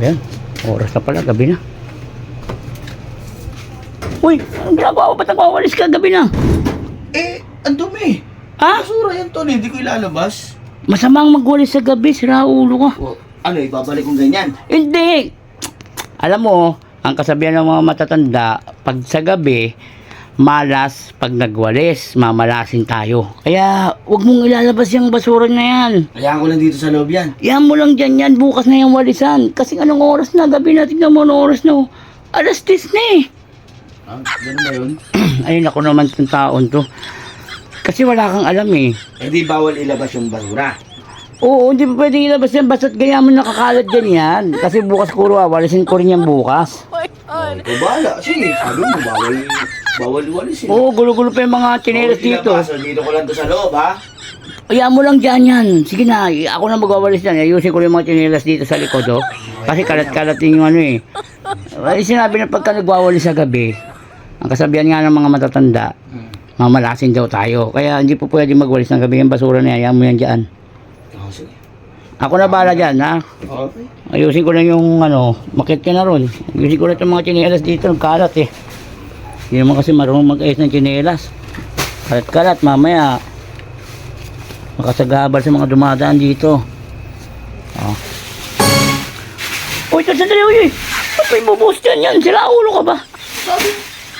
Ayan, oras na pala, gabi na. Uy, anong ginagawa mo? Ba't nagwawalis ka gabi na? Eh, ang dumi. Ha? Basura yan, Tony. Hindi ko ilalabas. Masamang magwalis sa gabi, sira ulo ka. O, ano, ibabalik kong ganyan? Hindi! Alam mo, ang kasabihan ng mga matatanda, pag sa gabi, malas pag nagwalis, mamalasin tayo. Kaya, wag mong ilalabas yung basura na yan. Kaya ko lang dito sa loob yan. Yan mo lang dyan yan, bukas na yung walisan. Kasi anong oras na, gabi na, tignan mo anong oras na. oh. Alas 10 na eh. Ah, ganun ba yun? Ayun ako naman itong taon to. Kasi wala kang alam eh. Eh di bawal ilabas yung basura. Oo, hindi pa pwedeng ilabas yan, basta't ganyan mo nakakalat dyan yan. Kasi bukas kuro, walisin ko rin yan bukas. Oh, ikaw bahala. Sige, sabi mo, bawal, bawal walis eh. Oo, gulo-gulo pa yung mga chinelas dito. dito ko lang to sa loob, ha? Kaya mo lang dyan yan. Sige na, ako na magwawalis yan. Ayusin ko yung mga chinelas dito sa likod, oh. Kasi kalat-kalat yung ano eh. Ay, sinabi na pagka nagwawalis sa gabi, ang kasabihan nga ng mga matatanda, mamalasin daw tayo. Kaya hindi po pwede magwalis ng gabi yung basura na yan. Mo yan dyan. Sige. Ako na bala dyan, ha? Okay. Ayusin ko lang yung ano, makit ka na ron. Ayusin ko lang itong mga chinelas dito, kalat eh. Hindi naman kasi marunong mag-ayos ng chinelas. Kalat-kalat, mamaya. Makasagabal sa mga dumadaan dito. Oh. Uy, sandali, uy, uy. Ba't may bubuhos dyan yan? Sila ulo ka ba? Sabi,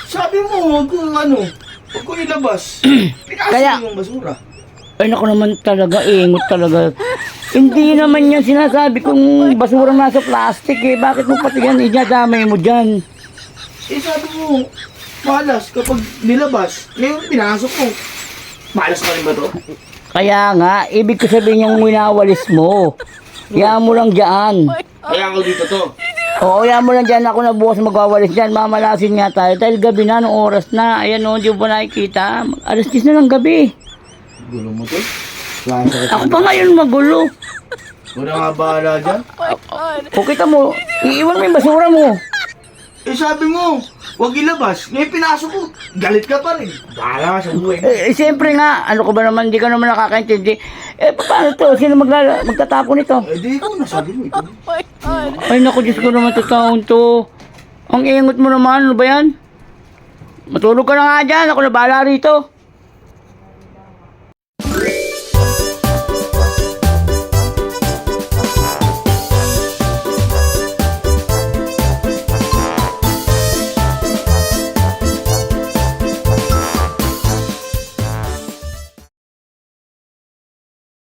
sabi mo, huwag kong ano, huwag ko ilabas. Kaya- yung basura. Ay, naku naman talaga, ingot talaga. Hindi naman yan sinasabi kung basura nasa plastic eh. Bakit mo pati yan idadamay mo dyan? Eh, sabi mo, malas kapag nilabas. Ngayon, pinasok mo. Malas ka rin ba to? Kaya nga, ibig ko sabihin yung winawalis mo. Kaya mo lang dyan. Kaya ako dito to. Oo, kaya mo lang dyan. Ako na bukas magwawalis dyan. Mamalasin nga tayo. Dahil gabi na, nung oras na. Ayan o, hindi mo pa nakikita. Alas 10 na lang gabi. Gulo mo to. Wala sa Ako pa ngayon magulo. Wala nga bahala dyan. O kita mo, iiwan mo yung basura mo. Eh, sabi mo, huwag ilabas. Ngayon, pinasok ko. Galit ka pa rin. Bahala ka sa buhay mo. Eh, eh, siyempre nga, ano ko ba naman, hindi ka naman nakakaintindi. Eh, paano to? Sino maglala, magtatapon nito? Eh, di ikaw na, sabi mo. Ikaw. Ay, naku, Diyos ko naman to taon to. Ang ingot mo naman, ano ba yan? Matulog ka na nga dyan, ako na bahala rito.